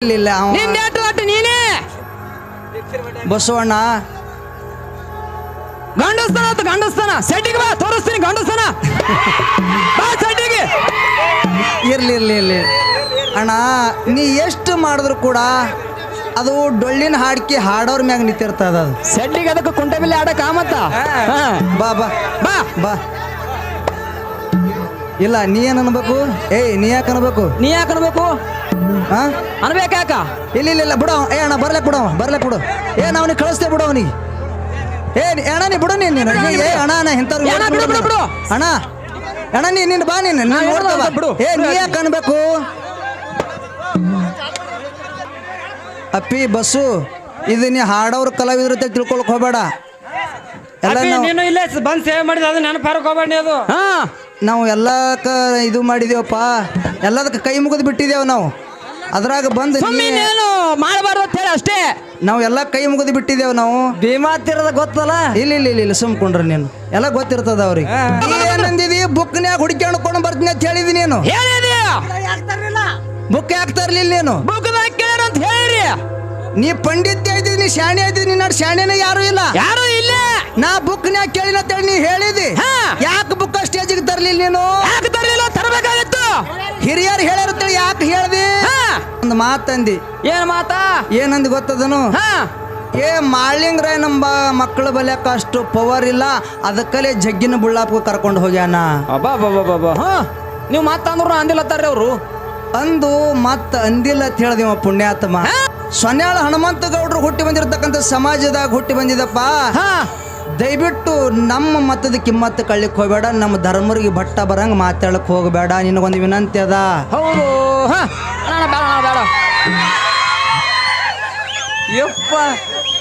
ಇಲ್ಲ ನಿನ್? ಬಸವಣ್ಣ. ಗಂಡಸ್ತಾನ ಅಂತ ಗಂಡಸ್ತಾನ. ಸೆಟ್ಟಿಗೆ ಬಾ ತೋರಿಸ್ತೀನಿ ಗಂಡಸ್ತಾನ. ಬಾ ಸೆಟ್ಟಿಗೆ. ಇರ್ಲಿ ಇರ್ಲಿ ಇರ್ಲಿ. ಅಣ್ಣ ನೀ ಎಷ್ಟು ಮಾಡಿದ್ರು ಕೂಡ ಅದು ಡೊಳ್ಳಿನ ಹಾಡ್ಕಿ ಹಾಡೋರ್ ಮ್ಯಾಗ ನಿಂತಿರ್ತದ ಅದು ಸೆಟ್ಟಿಗೆ ಅದಕ್ಕೆ ಕುಂಟೆ ಬಿಲ್ಲೆ ಆಡಕ ಮತ್ತ? ಹಾ. ಬಾ ಬಾ. ಬಾ. ಬಾ. ಇಲ್ಲ ನೀ ಏನ್ ಅನ್ಬೇಕು? ಏಯ್ ನೀ ಯಾಕೆ ಅನ್ಬೇಕು? ನೀ ಯಾಕೆ ಅನ್ಬೇಕು? ಹಾ? ಅನ್ಬೇಕಾಕ ಇಲ್ಲ ಇಲ್ಲ ಇಲ್ಲ ಬಿಡು. ಏ ಅಣ್ಣ ಬರ್ಲಕ್ ಬಿಡು ಬರ್ಲಕ್ ಬಿಡು ಏ ನಾವ್ ಕಳಿಸ್ತೇವೆ ಬಿಡು ಅವನಿಗೆ. ಏ ನೀ- ಅಣ್ಣ ನೀ ಬಿಡು ನೀನು ನೀನು. ನೀ- ಏ ಅಣ್ಣ ಅಣ್ಣ ಇಂಥವ್ರು ಬಿಡು, ಬಿಡು, ಬಿಡು. ಅಣ್ಣ. ಅಣ್ಣ ನೀ ನಿನ್ನ ಬಾ ನೀನು. ನಾನು ಬಾ. ಬಿಡು. ಏ ನೀ ಯಾಕೆ ಅನ್ಬೇಕು? ಅಪ್ಪಿ ಬಸ್ಸು. ಇದು ನೀ ಹಾಡೋರ್ ಕಲಾವಿದ್ರ ತಿಳ್ಕೊಳಕ್ ಹೋಗ್ಬೇಡ. ಎಲ್ಲ ನೀನು ಇಲ್ಲೇ ಬಂದ್ ಸೇವೆ ಮಾಡಿದ ಅದು ನೆನಪಾರಕ್ ಹೋಗ್ಬೇಡಿ ಅದು. ಹಾ. ನಾವು ಎಲ್ಲಕ್ಕ ಇದು ಮಾಡಿದೇವಪ್ಪ. ಎಲ್ಲದಕ್ಕೆ ಕೈ ಮುಗಿದು ಬಿಟ್ಟಿದ್ದೇವೆ ನಾವು. ಅದ್ರಾಗ ಬಂದು ಸುಮ್ಮನೆ ಸುಮ್ಮನೇನು ಮಾಡಬಾರ್ದು ಅಂತ ಹೇಳಿ ಅಷ್ಟೇ. ನಾವು ಎಲ್ಲ ಕೈ ಮುಗಿದು ಬಿಟ್ಟಿದ್ದೇವೆ ನಾವು. ಭೀಮಾ ತೀರದ ಗೊತ್ತಲ್ಲ? ಇಲ್ಲಿ ಇಲ್ಲಿ ಇಲ್ಲಿ ಇಲ್ಲ ಸುಮ್ಕೊಂಡ್ರಿ ನೀನು. ಎಲ್ಲ ಗೊತ್ತಿರ್ತದ ಅವ್ರಿಗೆ. ಏನಂದಿದಿ? ಬುಕ್ನ್ಯಾಗ ಹುಡುಕ್ಯಾಡ್ಕೊಂಡು ಬರ್ತೀನಿ ಅಂತ ಹೇಳಿದಿ ನೀನು. ಹೇಳಿದೀಯ ಬುಕ್ ಯಾಕೆ ತರ್ಲಿಲ್ಲ ನೀನು? ಬುಕ್ದಾಗ ಕೇಳ ಅಂತ ಹೇಳಿರಿ. ನೀ ಪಂಡಿತ್ಯ ಇದ್ದೀನಿ ನೀ ಶಾಣೆ ಇದ್ದೀನಿ ನಿನ್ನ ಶಾಣೆನೇ ಯಾರು ಇಲ್ಲ. ಯಾರು ಇಲ್ಲ. ನಾ ಬುಕ್ನ್ಯಾಗ ಕೇಳಿಲ್ಲ ಅಂತೇಳಿ ನೀ ಹೇಳಿದಿ. ಹಾ. ಯಾಕೆ ಬುಕ್ ಸ್ಟೇಜಿಗೆ ತರ್ಲಿಲ್ಲ ನೀನು? ಯಾಕೆ ತರ್ಲಿಲ್ಲ ತರಬೇಕಾಗಿತ್ತು? ಹಿರಿಯರು ಹೇಳಿರುತ್ತೆ ಯಾಕೆ ಹೇಳ್ದಿ? ಹಾ. ಒಂದು ಮಾತಂದಿ. ಏನ್ ಮಾತಾ? ಏನಂದ್ ಗೊತ್ತದನು? ಹಾ. ಏ ಮಾಳಿಂಗ್ರ ನಮ್ಮ ಮಕ್ಕಳ ಬಲ್ಯಾಕ ಅಷ್ಟು ಪವರ್ ಇಲ್ಲ ಅದಕ್ಕಲೇ ಜಗ್ಗಿನ ಬುಳ್ಳಾಪಕ್ಕೆ ಕರ್ಕೊಂಡು ಹೋಗ್ಯಾನ. ಅಬ್ಬಾ ಬಾಬಾ ಬಾಬಾ ಹಾ ನೀವು ಮಾತಂದ್ರು ಅಂದಿಲ್ಲತ್ತಾರ್ರಿ ಅವರು. ಅಂದು ಮತ್ತ ಅಂದಿಲ್ಲ ಅಂತ ಹೇಳ್ದಿವ ಪುಣ್ಯಾತ್ಮ. ಸೊನ್ಯಾಳ ಹನುಮಂತ ಗೌಡ್ರು ಹುಟ್ಟಿ ಬಂದಿರತಕ್ಕಂಥ ಸಮಾಜದಾಗ ಹುಟ್ಟಿ ಬಂದಿದಪ್ಪ. ಹಾ. ದಯವಿಟ್ಟು ನಮ್ಮ ಮತದ ಕಿಮ್ಮತ್ತು ಕಳ್ಳಿಕ್ ಹೋಗ್ಬೇಡ ನಮ್ಮ ಧರ್ಮರಿಗೆ ಭಟ್ಟ ಬರಂಗ ಮಾತಾಡಕ್ ಹೋಗಬೇಡ ನಿನಗೊಂದು ವಿನಂತಿ ಅದ? ಹೌದು. ಯಪ್ಪ.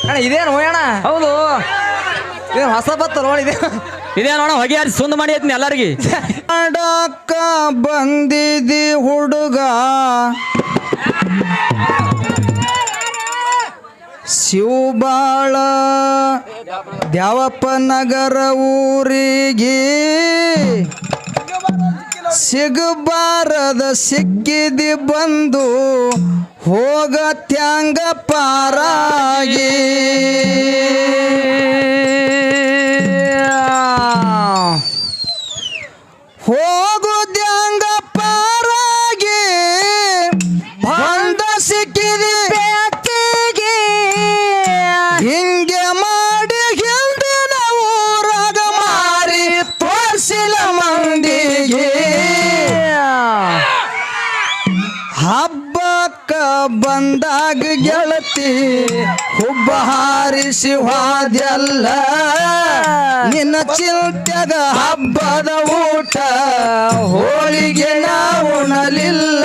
ಅಣ್ಣ ಇದೇನು ಹೋಯಣ್ಣ ಹೌದು. ಇದೇನು ಹೊಸ ಬತ್ತ ನೋಡಿದೆ ಇದೇ ನೋಡ ಹೊಗೆ ಸುಂದ ಮಾಡಿ ಐತ್ನಿ ಎಲ್ಲರಿಗೆ? ಬಂದಿದಿ ಹುಡುಗ. ಶಿವಬಾಳ ದ್ಯಾವಪ್ಪ ನಗರ ಊರಿಗೆ ಸಿಗಬಾರದ ಸಿಕ್ಕಿದಿ ಬಂದು ಹೋಗ ತ್ಯಾಂಗ ಪಾರಾಗಿ. ಹೋಗುದ್ಯಾಂಗ ಬಂದಾಗ ಗೆಳತಿ ಹುಬ್ಬ ಹಾರಿಸಿ ಹಾದ್ಯಲ್ಲ ನಿನ್ನ ಚಿಂತ್ಯಾಗ ಹಬ್ಬದ ಊಟ ಹೋಳಿಗೆ ನಾವು ಉಣಲಿಲ್ಲ.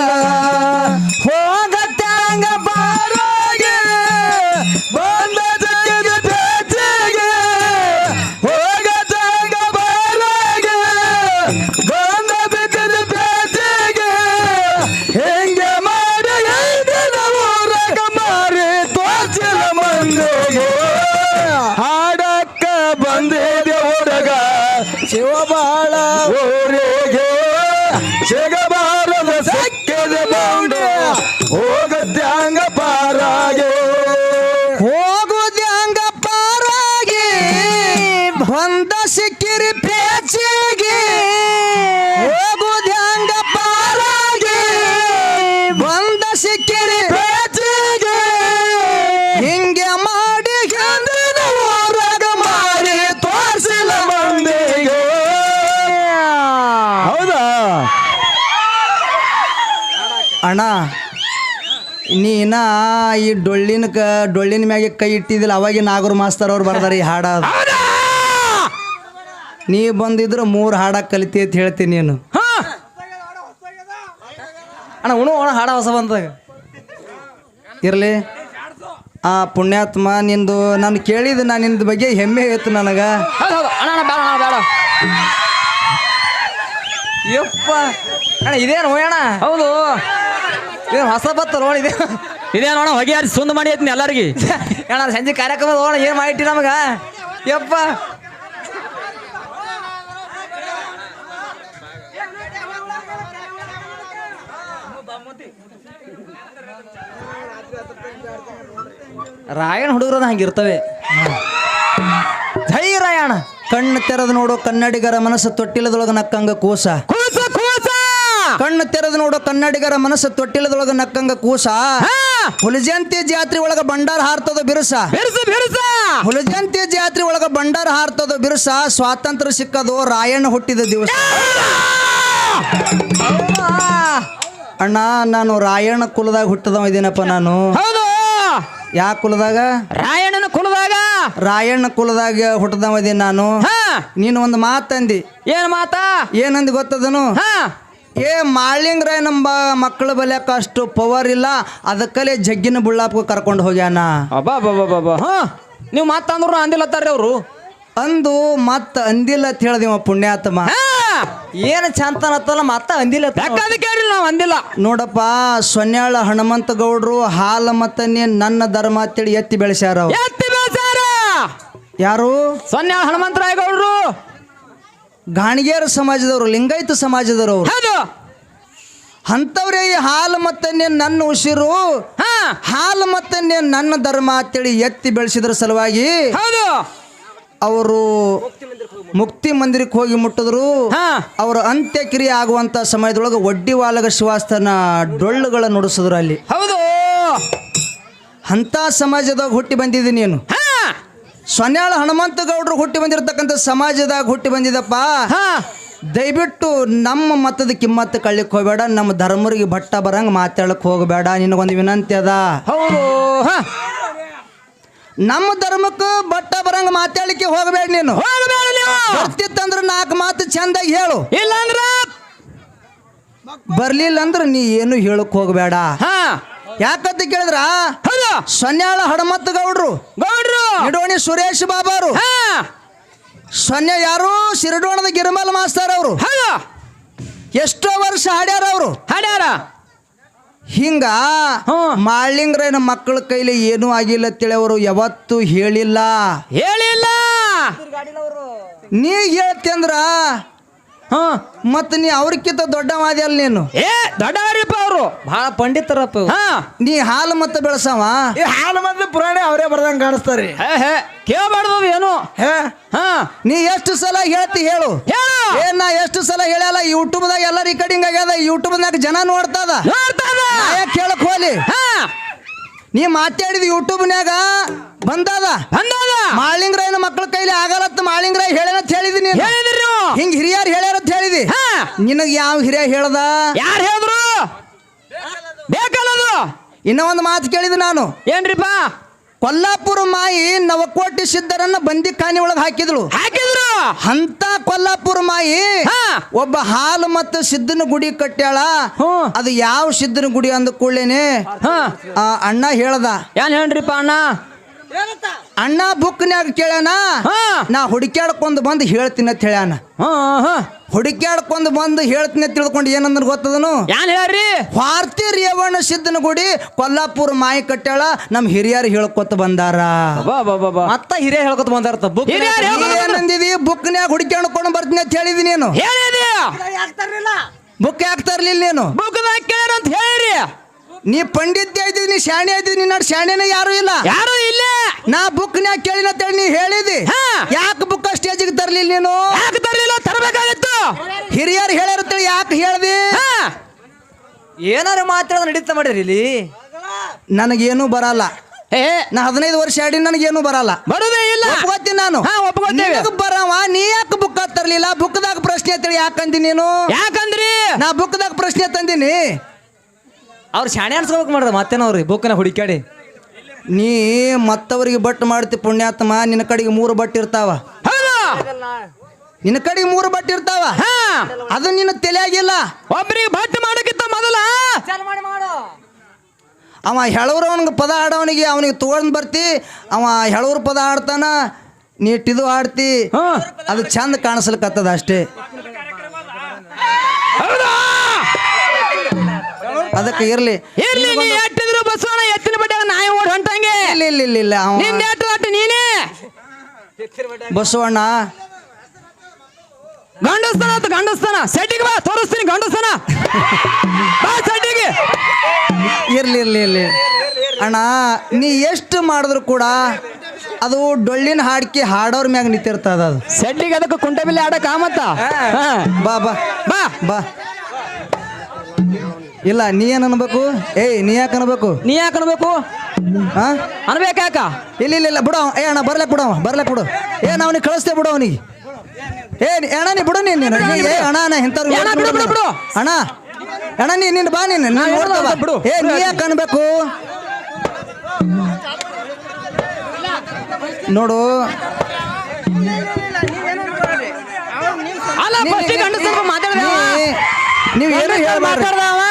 ನೀನ ಈ ಡೊಳ್ಳಿನ ಕ ಡೊಳ್ಳಿನ ಮ್ಯಾಗೆ ಕೈ ಇಟ್ಟಿದ್ದಿಲ್ಲ ಅವಾಗ ನಾಗರ ಮಾಸ್ತರ್ ಅವ್ರು ಬರ್ದಾರ ಈ ಹಾಡ ಅದು. ನೀ ಬಂದಿದ್ರೆ ಮೂರು ಹಾಡ ಕಲಿತಿ ಅಂತ ಹೇಳ್ತೀನಿ ನೀನು. ಹಾ? ಅಣ್ಣ ಉಣು ಅಣ್ಣ ಹಾಡ ಹೊಸ ಬಂದಾಗ ಇರಲಿ. ಆ ಪುಣ್ಯಾತ್ಮ ನಿಂದು ನಾನು ಕೇಳಿದ ನಾನು ನಿಂದ ಬಗ್ಗೆ ಹೆಮ್ಮೆ ಇತ್ತು ನನಗೆ. ಹೌದು ಹೌದು. ಅಣ್ಣ ಅಣ್ಣ ಬೇಡ ಅಣ್ಣ ಬೇಡ. ಯಪ್ಪ. ಅಣ್ಣ ಇದೇನು ಹೋಯಣ್ಣ? ಹೌದು. ಏನು ಹೊಸ ಬತ್ತ ನೋಡಿದೆ ಇದೇ ನೋಡ ಹೊಗೆ ಸುಂದ ಸುಂದ್ ಮಾಡಿ ಐತ್ನಿ ಎಲ್ಲರಿಗೆ. ಅಣ್ಣ ಸಂಜೆ ಕಾರ್ಯಕ್ರಮ ಹೋಗೋಣ ಏನು ಮಾಡಿಟ್ಟಿ ನಮಗ? ಯಪ್ಪ. ರಾಯಣ ಹುಡುಗರದ ಹಂಗಿರ್ತವೆ ಜೈ ರಾಯಣ ಕಣ್ಣು ತೆರೆದು ನೋಡು ಕನ್ನಡಿಗರ ಮನಸ್ಸು ತೊಟ್ಟಿಲದೊಳಗ ನಕ್ಕಂಗ ಕೂಸ. ಕೂಸ ಕೂಸ! ಕಣ್ಣು ತೆರೆದು ನೋಡು ಕನ್ನಡಿಗರ ಮನಸ್ಸು ತೊಟ್ಟಿಲದೊಳಗ ನಕ್ಕಂಗ ಕೂಸ. ಹುಲಜಂತಿ ಜಾತ್ರೆ ಒಳಗ ಬಂಡಾರ ಹಾರ್ತದ ಬಿರುಸ? ಬಿರುಸ ಬಿರುಸ! ಹುಲಜಂತಿ ಜಾತ್ರೆ ಒಳಗ ಬಂಡಾರ ಹಾರ್ತದ ಬಿರುಸ ಸ್ವಾತಂತ್ರ್ಯ ಸಿಕ್ಕದು ರಾಯಣ್ಣ ಹುಟ್ಟಿದ ದಿವಸ. ಅಣ್ಣ ನಾನು ರಾಯಣ್ಣ ಕುಲದಾಗ ಹುಟ್ಟದವ ಇದೀನಪ್ಪ ನಾನು. ಹೌದು! ಯಾ ಕುಲದಾಗ? ರಾಯಣ್ಣನ ಕುಲದಾಗ? ರಾಯಣ್ಣ ಕುಲದಾಗ ಹುಟ್ಟದವ ಇದೀನಿ ನಾನು. ಹಾ! ನೀನು ಒಂದು ಮಾತಂದಿ ಏನ್ ಮಾತಾ? ಏನಂದಿ ಗೊತ್ತದನು? ಹಾ! ಏ ಮಾಳಿಂಗ್ರ ನಮ್ಮ ಮಕ್ಕಳ ಬಲ್ಯಾಕ ಅಷ್ಟು ಪವರ್ ಇಲ್ಲ. ಅದಕ್ಕಲ್ಲೇ ಜಗ್ಗಿನ ಬುಳ್ಳಾಪ್ಕ ಕರ್ಕೊಂಡು ಹೋಗ್ಯಾನ. ಅಬ್ಬಾ ಬಾಬಾ ಬಾಬಾ ಹಾ ನೀವು ಮಾತಂದ್ರು ಅಂದಿಲ್ಲತ್ತಾರ್ರಿ ಅವರು. ಅಂದು ಮತ್ತ ಅಂದಿಲ್ಲ ಅಂತ ಹೇಳ್ದಿವ ಪುಣ್ಯಾತ್ಮ. ಏನು ಚಂತನತ್ತಲ್ಲ ಮತ್ತ ಅಂದಿಲ್ಲ ಯಾಕಂದ್ರೆ ಕೇಳಿಲ್ಲ ನಾವು ಅಂದಿಲ್ಲ. ನೋಡಪ್ಪ ಸೊನ್ಯಾಳ ಹನುಮಂತ ಗೌಡ್ರು ಹಾಲ ಮತ್ತ ನನ್ನ ಧರ್ಮ ಅಂತೇಳಿ ಎತ್ತಿ ಬೆಳೆಸ್ಯಾರ ಅವ್ರು. ಎತ್ತಿ ಬೇಸಾರ ಯಾರು? ಸೊನ್ನೆ ಹನುಮಂತರಾಯ ಗೌಡ್ರು. ಗಾಣಿಗೇರ ಸಮಾಜದವರು ಲಿಂಗಾಯತ ಸಮಾಜದವರು. ಅವ್ರು. ಹೌದು. ಅಂಥವ್ರೇ ಈ ಹಾಲು ಮತ್ತೆ ನನ್ನ ಉಸಿರು ಹಾ. ಹಾಲು ಮತ್ತೆ ನನ್ನ ಧರ್ಮ ಅಂತೇಳಿ ಎತ್ತಿ ಬೆಳೆಸಿದ್ರ ಸಲುವಾಗಿ ಹೌದು. ಅವರು ಮುಕ್ತಿ ಮಂದಿರಕ್ಕೆ ಹೋಗಿ ಮುಟ್ಟಿದ್ರು. ಹಾ. ಅವರ ಅಂತ್ಯಕ್ರಿಯೆ ಆಗುವಂತ ಸಮಯದೊಳಗೆ ಒಡ್ಡಿ ವಾಲಗ ಶಿವಾಸ್ತನ ಡೊಳ್ಳುಗಳ ನುಡಿಸಿದ್ರು ಅಲ್ಲಿ. ಹೌದು. ಅಂತ ಸಮಾಜದಾಗ ಹುಟ್ಟಿ ಬಂದಿದ್ದೀನಿ ನೀನು. ಹಾ. ಸೊನ್ಯಾಳ ಹನುಮಂತ ಗೌಡ್ರು ಹುಟ್ಟಿ ಬಂದಿರತಕ್ಕಂಥ ಸಮಾಜದಾಗ ಹುಟ್ಟಿ ಬಂದಿದಪ್ಪ. ಹಾ. ದಯವಿಟ್ಟು ನಮ್ಮ ಮತದ ಕಿಮ್ಮತ್ತು ಕಳ್ಳಿಕ್ ಹೋಗಬೇಡ ನಮ್ಮ ಧರ್ಮರಿಗೆ ಬಟ್ಟ ಬರಂಗ ಮಾತಾಡಕ್ ಹೋಗಬೇಡ ನಿನಗೊಂದು ವಿನಂತಿ ಅದ. ಹೌದು. ಹಾ. ನಮ್ಮ ಧರ್ಮಕ್ಕೆ ಬಟ್ಟ ಬರಂಗ ಮಾತಾಡ್ಲಿಕ್ಕೆ ಹೋಗಬೇಡ ನೀನು. ಹೋಗಬೇಡ ನೀವು. ಬರ್ತಿತ್ತಂದ್ರ ನಾಲ್ಕು ಮಾತು ಚಂದಾಗಿ ಹೇಳು. ಇಲ್ಲಾಂದ್ರ? ಬರ್ಲಿಲ್ಲ ಅಂದ್ರೆ ನೀ ಏನು ಹೇಳಕ್ ಹೋಗಬೇಡ. ಹಾ. ಯಾಕಂತ ಕೇಳಿದ್ರ? ಸೊನ್ಯಾಳ ಹಡಮತ್ ಗೌಡ್ರು. ಗೌಡ್ರು ಇಡೋಣಿ ಸುರೇಶ್ ಬಾಬಾರು ಹಾ. ಸೊನ್ನೆ ಯಾರು ಸಿರಡೋಣದ ಗಿರಿಮಲ್ ಮಾಸ್ತರ್ ಅವರು. ಎಷ್ಟೋ ವರ್ಷ ಹಾಡ್ಯಾರ ಅವರು. ಹಾಡ್ಯಾರ. ಹಿಂಗ. ಮಾಳಿಂಗ್ರನ ಮಕ್ಕಳ ಕೈಲಿ ಏನೂ ಆಗಿಲ್ಲ ಅಂತೇಳಿ ಅವರು ಯಾವತ್ತು ಹೇಳಿಲ್ಲ. ಹೇಳಿಲ್ಲ. ನೀ ಹೇಳ್ತಂದ್ರ ಹಾ ಮತ್ತ ನೀ ಅವ್ರಕ್ಕಿಂತ ದೊಡ್ಡವಾದಿ ಅಲ್ಲ ನೀನು? ಏ ದೊಡ್ಡವರಿಪ್ಪ ಅವರು. ಬಹಳ ಪಂಡಿತರಪ್ಪ ಇವ್ರು. ಹಾ. ನೀ ಹಾಲು ಮತ್ತೆ ಬೆಳೆಸವ? ಈ ಹಾಲು ಮತ್ತೆ ಪುರಾಣಿ ಅವರೇ ಬರ್ದಂಗ ಕಾಣಿಸ್ತಾರ್ರಿ ಹೇ ಹೇ ಕೇಳಬಾರ್ದು ಏನು? ಹೇ. ಹಾ. ನೀ ಎಷ್ಟು ಸಲ ಹೇಳ್ತಿ ಹೇಳು. ಹೇಳು. ಏ ನಾ ಎಷ್ಟು ಸಲ ಹೇಳಲ್ಲ ಯೂಟ್ಯೂಬ್ದಾಗ ಎಲ್ಲ ರಿಕಾರ್ಡಿಂಗ್ ಆಗ್ಯದ ಯೂಟ್ಯೂಬ್ನಾಗ ಜನ ನೋಡ್ತದ. ಯಾಕೆ ಕೇಳಕ್ ಹೋಲಿ ಹಾ. ನೀ ಮಾತಾಡಿದ ಯೂಟ್ಯೂಬ್ನ್ಯಾಗ ಬಂದದ? ಅಂದದ ಮಾಳಿಂಗ್ರಾಯನ ಮಕ್ಕಳ ಕೈಲಿ ಆಗಲತ್ತ ಮಾಳಿಂಗ್ರಾಯ್ ಹೇಳ್ಯಾನಂತ ಹೇಳಿದಿ ನೀನು? ಹೇಳಿದ್ರಿ ನೀವು. ಹಿಂಗ್ ಹಿರಿಯರ್ ಹೇಳ್ಯಾರಂತ ಹೇಳಿದಿ? ಹಾ. ನಿನಗ್ ಯಾವ ಹಿರಿಯ ಹೇಳ್ದ? ಯಾರು ಹೇಳಿದ್ರು? ಬೇಕಲ್ಲದು. ಇನ್ನ ಒಂದು ಮಾತು ಕೇಳಿದ ನಾನು. ಏನ್ರಿಪ್ಪ? ಕೊಲ್ಲಾಪುರ ಮಾಯಿ ನವಕೋಟಿ ಸಿದ್ಧರನ್ನ ಬಂದಿ ಖಾನಿ ಒಳಗೆ ಹಾಕಿದಳು. ಹಾಕಿದ್ರು. ಅಂತ ಕೊಲ್ಲಾಪುರ ಮಾಯಿ ಹಾ. ಒಬ್ಬ ಹಾಲು ಮತ್ತು ಸಿದ್ಧನ ಗುಡಿ ಕಟ್ಟ್ಯಾಳ. ಅದು ಯಾವ ಸಿದ್ಧನ ಗುಡಿ ಅಂದ ಕೂಡಲೇನೆ ಹಾ. ಆ ಅಣ್ಣ ಹೇಳ್ದ. ಏನ್ ಹೇಳ್ರಿಪ್ಪ ಅಣ್ಣ? ಅಣ್ಣ ಬುಕ್ನ್ಯಾಗ ಕೇಳ್ಯಾನ ಹಾ. ನಾ ಹುಡುಕ್ಯಾಡ್ಕೊಂಡ್ ಬಂದು ಹೇಳ್ತೀನಿ ಅಂತ ಹೇಳ್ಯಾನ. ಹಾ ಹಾ. ಹುಡುಕ್ಯಾಡ್ಕೊಂಡ್ ಬಂದು ಹೇಳ್ತೀನಿ ಅಂತ ತಿಳ್ಕೊಂಡು ಏನಂದ್ರೆ ಗೊತ್ತದನು? ಯಾನ್ ಹೇಳ್ರಿ? ಭಾರತಿ ರೇವಣ್ಣ ಸಿದ್ದನ ಗುಡಿ ಕೊಲ್ಲಾಪುರ ಮಾಯಿ ಕಟ್ಟಾಳ ನಮ್ಮ ಹಿರಿಯರು ಹೇಳ್ಕೊತ ಬಂದಾರ. ಬಾ ಬಾ ಬಾ ಬಾ. ಮತ್ತ ಹಿರಿಯ ಹೇಳ್ಕೊತ ಬಂದಾರ ಬುಕ್ ಏನಂದಿದಿ ಬುಕ್ನ್ಯಾಗ ಹುಡುಕ್ಯಾಡ್ಕೊಂಡು ಬರ್ತೀನಿ ಅಂತ ಹೇಳಿದಿ ನೀನು. ಬುಕ್ ಯಾಕೆ ತರ್ಲಿಲ್ಲ ನೀನು? ಬುಕ್ ಅಂತ ಹೇಳಿರಿ. ನೀ ಪಂಡಿತ್ಯ ಇದ್ದೀನಿ ನೀ ಶಾಣೆ ಇದ್ದೀನಿ ನಿನ್ನ ಶಾಣೆನೇ ಯಾರು ಇಲ್ಲ. ಯಾರು ನಾ ಬುಕ್ನ್ಯಾಗ ಕೇಳಿನ ಅಂತೇಳಿ ನೀ ಹೇಳಿದಿ. ಹಾ. ಯಾಕೆ ಬುಕ್ ಸ್ಟೇಜಿಗೆ ತರ್ಲಿಲ್ಲ ನೀನು? ಯಾಕೆ ತರಲಿಲ್ಲ? ತರಬೇಕಾಗಿತ್ತು. ಹಿರಿಯರು ಹೇಳ್ಯಾರ ಅಂತೇಳಿ ಯಾಕೆ ಹೇಳ್ದಿ? ಹಾ. ಏನಾರ ಮಾತಾಡೋದು ನಡೀತಾ ಮಾಡಿರಿ ಇಲ್ಲಿ? ನನಗೇನು ಬರಲ್ಲ. ಏ ನಾ ಹದಿನೈದು ವರ್ಷ ಆಡಿ ನನಗೇನು ಬರಲ್ಲ. ಬರೋದೇ ಇಲ್ಲ. ಒಪ್ಕೋತೀನಿ ನಾನು. ಹಾ, ಒಪ್ಕೊತೇವೆ. ನಿನಗ್ ಬರವ ನೀ ಯಾಕೆ ಬುಕ್ ತರ್ಲಿಲ್ಲ? ಬುಕ್ದಾಗ ಪ್ರಶ್ನೆ ಅಂತೇಳಿ ಯಾಕಂದಿ ನೀನು? ಯಾಕಂದ್ರಿ? ನಾ ಬುಕ್ದಾಗ ಪ್ರಶ್ನೆ ತಂದಿನಿ. ಅವ್ರು ಶಾಣೆ ಅನ್ಸ್ಕೋಬೇಕು ಮಾಡ್ದ ಮತ್ತೇನವ್ರಿ ಬುಕ್ನ ಹುಡುಕ್ಯಾಡಿ. ನೀ ಮತ್ತವರಿಗೆ ಬಟ್ ಮಾಡ್ತಿ ಪುಣ್ಯಾತ್ಮ ನಿನ್ನ ಕಡೆಗೆ ಮೂರು ಬಟ್ ಇರ್ತಾವ. ಹೌದು. ನಿನ್ನ ಕಡೆಗೆ ಮೂರು ಬಟ್ ಇರ್ತಾವ. ಹಾ. ಅದು ನಿನ್ನ ತಲೆಯಾಗಿಲ್ಲ. ಒಬ್ಬರಿಗೆ ಬಟ್ ಮಾಡಕ್ಕಿಂತ ಮೊದಲ. ಅವ ಹೇಳೋರು ಅವನಿಗೆ ಪದ ಆಡವನಿಗೆ ಅವನಿಗೆ ತಗೊಂಡ್ ಬರ್ತಿ ಅವ ಹೇಳವ್ರ ಪದ ಆಡ್ತಾನ ನೀಟಿದು ಆಡ್ತಿ ಅದು ಚಂದ ಕಾಣಿಸ್ಲಿಕ್ಕತ್ತದ ಅಷ್ಟೇ. ಹೌದಾ? ಅದಕ್ಕೆ ಇರ್ಲಿ. ಇರ್ಲಿ ನೀ ಎಟ್ಟಿದ್ರು ಬಸವಣ್ಣ ಎತ್ತಿನ ಬಟ್ಟೆ ನಾಯಿ ಓಡ್ ಹೊಂಟಂಗೆ. ಇಲ್ಲ ಇಲ್ಲ ಇಲ್ಲ ಇಲ್ಲ ಅವ. ನಿನ್ನ ಎಟ್ಟು ಅಟ್ಟು ನೀನೇ? ಬಸವಣ್ಣ. ಗಂಡಸ್ತನ ಅಂತ ಗಂಡಸ್ತನ. ಸೆಟ್ಟಿಗೆ ಬಾ ತೋರಿಸ್ತೀನಿ ಗಂಡಸ್ತನ. ಬಾ ಸೆಟ್ಟಿಗೆ. ಇರ್ಲಿ ಇರ್ಲಿ ಇರ್ಲಿ. ಅಣ್ಣ ನೀ ಎಷ್ಟು ಮಾಡಿದ್ರು ಕೂಡ ಅದು ಡೊಳ್ಳಿನ ಹಾಡ್ಕಿ ಹಾಡೋರ್ ಮ್ಯಾಗ ನಿಂತಿರ್ತದ ಅದು. ಸೆಟ್ಟಿಗೆ ಅದಕ್ಕೆ ಕುಂಟೆ ಮೇಲೆ ಆಡಕ ಮತ್ತ. ಬಾ ಬಾ. ಬಾ. ಬಾ. ಇಲ್ಲ ನೀ ಏನ್ ಅನ್ಬೇಕು? ಏಯ್ ನೀ ಯಾಕೆ ಅನ್ಬೇಕು? ನೀ ಯಾಕೆ ಅನ್ಬೇಕು? ಹಾ? ಅನ್ಬೇಕಾಕ ಇಲ್ಲ ಇಲ್ಲ ಇಲ್ಲ ಬಿಡು. ಏ ಅಣ್ಣ ಬರ್ಲಕ್ ಬಿಡವ ಬರ್ಲಕ್ ಬಿಡು. ಏ ನಾ ಅವನಿಗೆ ಕಳಿಸ್ತೇವೆ ಬಿಡು ಅವನಿಗೆ. ಏ ನೀ- ಅಣ್ಣ ನೀ ಬಿಡು ನೀನು ನೀನು. ಏ ಅಣ್ಣ ಅಣ್ಣ ಇಂಥವ್ರು ಏ ಅಣ್ಣ, ಬಿಡು, ಬಿಡು, ಬಿಡು. ಅಣ್ಣ ಅಣ್ಣ ನೀ ನೀನು ಬಾ ನೀನು. ನೀನು ನೋಡ್ತಾ ಬಾ. ಬಿಡು. ಏ ನೀ ಯಾಕೆ ಅನ್ಬೇಕು? ನೋಡು. ಅಲ್ಲ ನೀ- ಫಸ್ಟ್ ಗಂಡಸ್ತನ ಮಾತಾಡ್ದ ನೀ- ನೀವು ಏನು ಹೇಳ್ಬಾರ್ದು. ಮಾತಾಡ್ದ ಅವ?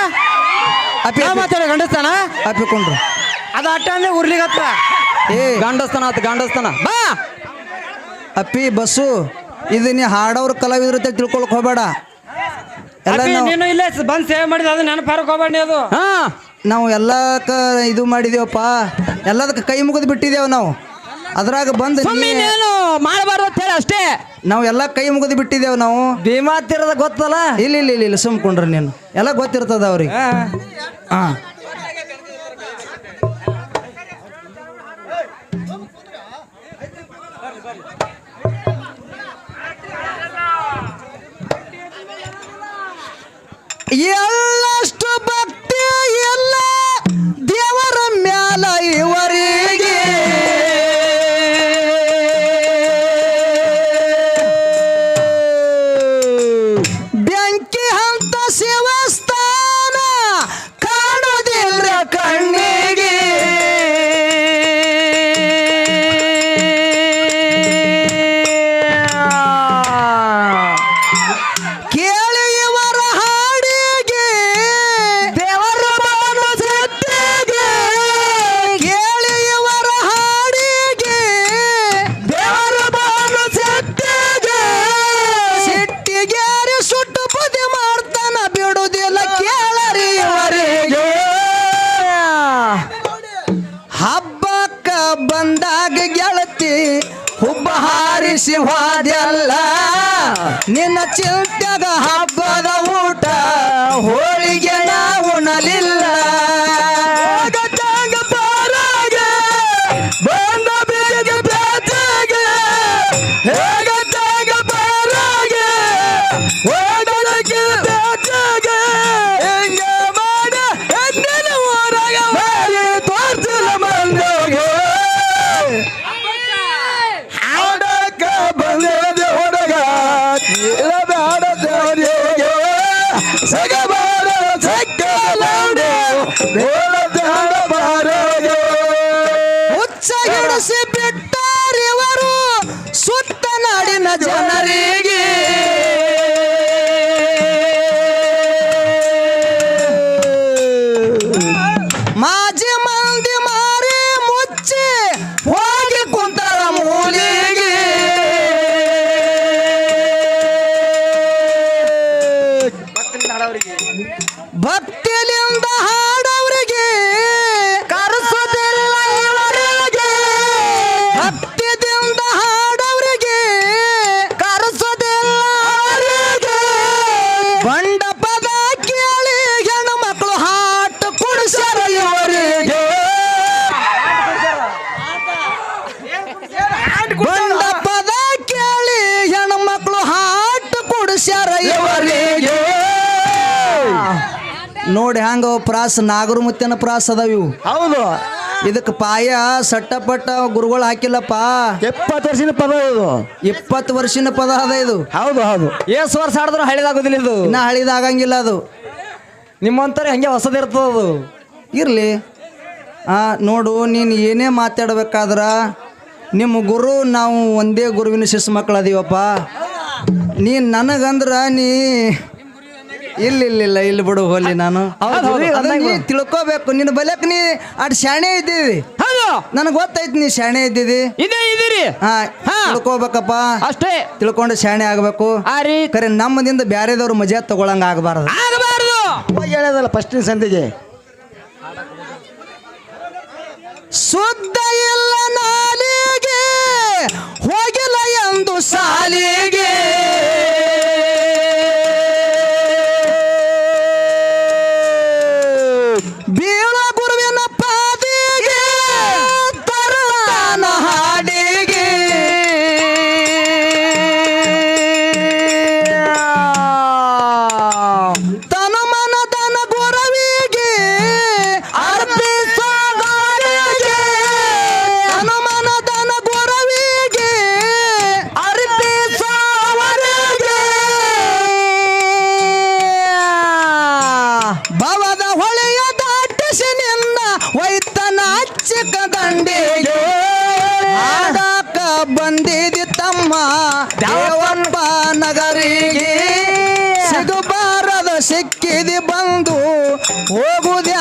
ಅಪ್ಪಿ ಅಪ್ಪಿ ಮಾತಾಡ ಗಂಡಸ್ತಾನ ಅಪ್ಪಿಕೊಂಡ್ರು ಅದು ಅಟ್ಟ ಅಂದ್ರೆ ಉರ್ಲಿಗತ್ತ ಏ ಗಂಡಸ್ತನ ಆತ ಗಂಡಸ್ತನ ಬಾ. ಅಪ್ಪಿ ಬಸ್ಸು ಇದು ನೀ ಹಾಡೋರು ಕಲಾವಿದ್ರ ತಿಳ್ಕೊಳಕ್ ಹೋಗ್ಬೇಡ. ಎಲ್ಲ ನಾವು ನೀನು ಇಲ್ಲೇ ಬಂದ್ ಸೇವೆ ಮಾಡಿದ ಅದು ನೆನಪಾರಕ್ ಹೋಗ್ಬೇಡಿ ಅದು. ಹಾ. ನಾವು ಎಲ್ಲಕ್ಕ ಇದು ಮಾಡಿದೇವಪ್ಪ. ಎಲ್ಲದಕ್ಕೆ ಕೈ ಮುಗಿದು ಬಿಟ್ಟಿದ್ದೇವೆ ನಾವು. ಅದ್ರಾಗ ಬಂದು ನೀ- ಸುಮ್ಮನೆ ನೀನು ಮಾಡಬಾರ್ದು ಅಂತ ಹೇಳಿ ಅಷ್ಟೇ. ನಾವು ಎಲ್ಲ ಕೈ ಮುಗಿದು ಬಿಟ್ಟಿದ್ದೇವೆ ನಾವು. ಭೀಮಾ ತೀರದ ಗೊತ್ತಲ್ಲ? ಇಲ್ಲ ಇಲ್ಲ ಇಲ್ಲ ಇಲ್ಲ ಸುಮ್ಕೊಂಡ್ರಿ ನೀನು. ಎಲ್ಲ ಗೊತ್ತಿರ್ತದ ಅವ್ರಿಗೆ. ಹಾ. ನೋಡಿ ಹಂಗ ಪ್ರಾಸ ನಾಗರ ಮುತ್ತಿನ ಪ್ರಾಸ ಅದಾವ ಇವು. ಹೌದು. ಇದಕ್ಕೆ ಪಾಯ ಸಟ್ಟಪಟ್ಟ ಗುರುಗಳು ಹಾಕಿಲ್ಲಪ್ಪ. ಎಪ್ಪತ್ತು ವರ್ಷದ ಪದ ಇದು. ಇಪ್ಪತ್ತು ವರ್ಷದ ಪದ ಅದ ಇದು. ಹೌದು ಹೌದು. ಎಸ್ ವರ್ಷ ಆಡಿದ್ರು ಹಳಿದಾಗೋದಿಲ್ಲ ಇದು. ಇನ್ನ ಹಳಿದಾಗಂಗಿಲ್ಲ ಅದು. ನಿಮ್ಮಂತಾರೆ ಹಂಗೆ ಹೊಸದಿರ್ತದ ಅದು? ಇರಲಿ. ಆ ನೋಡು ನೀನು ಏನೇ ಮಾತಾಡ್ಬೇಕಾದ್ರ ನಿಮ್ಮ ಗುರು ನಾವು ಒಂದೇ ಗುರುವಿನ ಶಿಶು ಮಕ್ಕಳು ಅದೀವಪ್ಪ ನೀನು ನನಗಂದ್ರ ನೀ ಇಲ್ಲ ಇಲ್ಲ ಇಲ್ಲ ಇಲ್ಲಿ ಬಿಡು ಹೋಲಿ ನಾನು. ತಿಳ್ಕೋಬೇಕು ನೀ ನಿನ್ನ ಬಲಕ್ ನೀ ಅಡ್ ಶಾಣೆ ಇದ್ದೀವಿ. ಹೌದು. ನನಗೆ ಗೊತ್ತೈತಿ ನೀ ಶಾಣೆ ಇದ್ದೀವಿ. ಇದೇ ಇದೀರಿ ಹಾ ಹಾ. ತಿಳ್ಕೊಬೇಕಪ್ಪ. ಅಷ್ಟೇ. ತಿಳ್ಕೊಂಡು ಶಾಣೆ ಆಗ್ಬೇಕು. ಆ ರೀ. ಖರೆ ನಮ್ಮದಿಂದ ಬ್ಯಾರೆದವ್ರು ಮಜಾ ತಗೊಳಂಗ ಆಗಬಾರ್ದು. ಆಗಬಾರ್ದು. ಹೇಳದಲ್ಲ ಹೇಳೋದಲ್ಲ ಫಸ್ಟಿನ ಸಂಧಿಗೆ ಶುದ್ಧ ಇಲ್ಲ ನಾಲಿಗೆ ಹೋಗಿಲ್ಲ ಎಂದು ಸಾಲಿಗೆ. ಸಿಕ್ಕಿದಿ ಬಂದು ಹೋಗುದಿ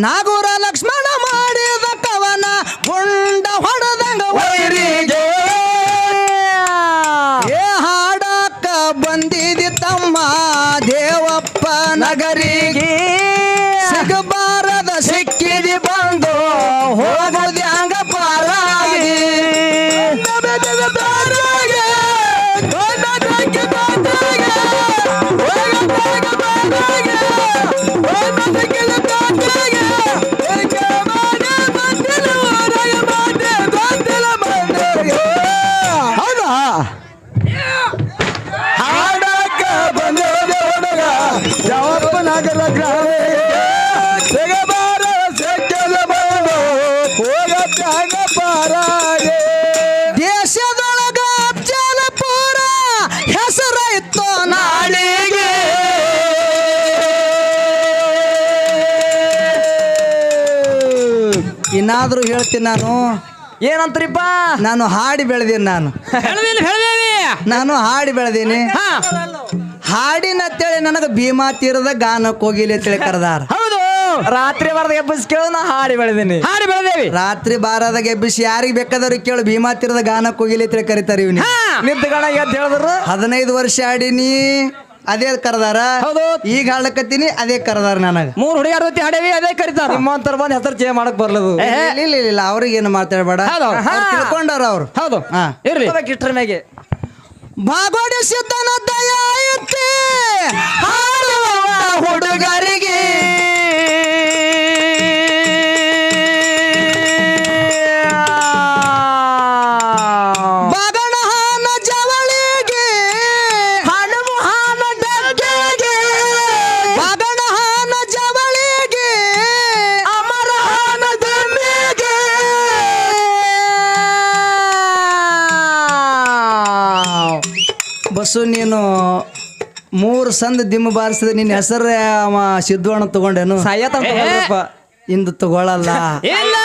ನಾಗೂರ ಲಕ್ಷ್ಮಣ ಮಾಡಿದ ಕವನ ಗುಂಡ ಹೊಡೆದಂಗ ಹಾಡಕ್ಕ ಬಂದಿದಿ ತಮ್ಮ ದೇವಪ್ಪ ನಗರಿಗೆ ಇನ್ನಾದ್ರೂ ಹೇಳ್ತೀನಿ ನಾನು. ಏನಂತ್ರಿಪ್ಪ? ನಾನು ಹಾಡಿ ಬೆಳೆದೀನಿ ನಾನು. ನಾನು ಹಾಡಿ ಬೆಳೆದೀನಿ. ಹಾಡಿನ ಅಂತೇಳಿ ನನಗೆ ಭೀಮಾ ತೀರದ ಗಾನ ಕೋಗಿಲಿ ಅಂತೇಳಿ ಕರೆದಾರ. ಹೌದು. ರಾತ್ರಿ ಬಾರದ ಗೆಬ್ಬಿಸಿ ಕೇಳು ನಾ ಹಾಡಿ ಬೆಳೆದೀನಿ. ಹಾಡಿ ಬೆಳೆದೇವಿ. ರಾತ್ರಿ ಬಾರದಾಗ ಎಬ್ಬಿಸಿ ಯಾರಿಗೆ ಬೇಕಾದವ್ರಿಗೆ ಕೇಳು ಭೀಮಾ ತೀರದ ಗಾನ ಕೋಗಿಲಿ ಅಂತೇಳಿ ಕರಿತಾರೆ ಇವ್ನಿ ಹಾ. ನಿಂತ ಗಣ ಎದ್ದು ಹೇಳಿದ್ರು ಹದಿನೈದು ವರ್ಷ ಆಡಿನಿ. ಅದೇ ಕರೆದಾರ. ಹೌದು. ಈಗ ಹಾಡಕತ್ತೀನಿ ಅದೇ ಕರೆದಾರ ನನಗ. ಮೂರ್ ಹುಡುಗಿಯರ ಜೊತೆ ಹಾಡೇವಿ ಅದೇ ಕರಿತಾರ. ನಿಮ್ಮಂತರ ಬಂದ್ ಹೆಸರು ಚೇಂಜ್ ಮಾಡಕ್ ಬರ್ಲದು. ಇಲ್ಲ ಇಲ್ಲ ಇಲ್ಲ ಅವ್ರಿಗೆ ಏನು ಮಾತಾಡಬೇಡ ಹೌದು. ತಿಳ್ಕೊಂಡಾರ ಅವ್ರು. ಹೌದು. ಹಾ. ಇರ್ಲಿ. ಇಟ್ರ ಮ್ಯಾಗೆ. ಭಾಗವಡಿಸಿದ್ದನ ದಯ ಐತಿ ಮೂರು ಸಂದ ದಿಮ್ಮ ಬಾರಿಸಿದ ನಿನ್ನ ಹೆಸರು ಅವ ಸಿದ್ಧವಣ್ಣ ತಗೊಂಡೇನು. ಸಾಯತನ ಇಂದು ತಗೊಳಲ್ಲ. ಇಲ್ಲ.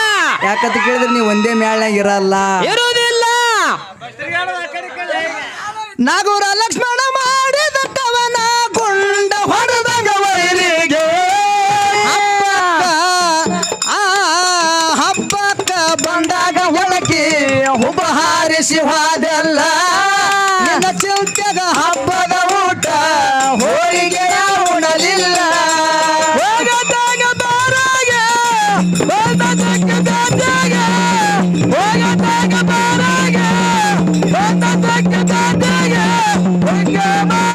ಯಾಕಂತ ಕೇಳಿದ್ರೆ ನೀವು ಒಂದೇ ಮ್ಯಾಳ್ನಾಗ ಇರಲ್ಲ. ಇರೋದಿಲ್ಲ ನಾಗೂರ ಲಕ್ಷ್ಮಣ ಮಾಡಿದ ಕವನ ಗುಂಡ ಹೊಡೆದಂಗ ವೈರಿಗೆ ಹಬ್ಬಕ್ಕ, ಆ ಹಬ್ಬಕ್ಕ ಬಂದಾಗ ಹೊಳಕಿ ಹುಬ್ಬ ಹಾರಿಸಿ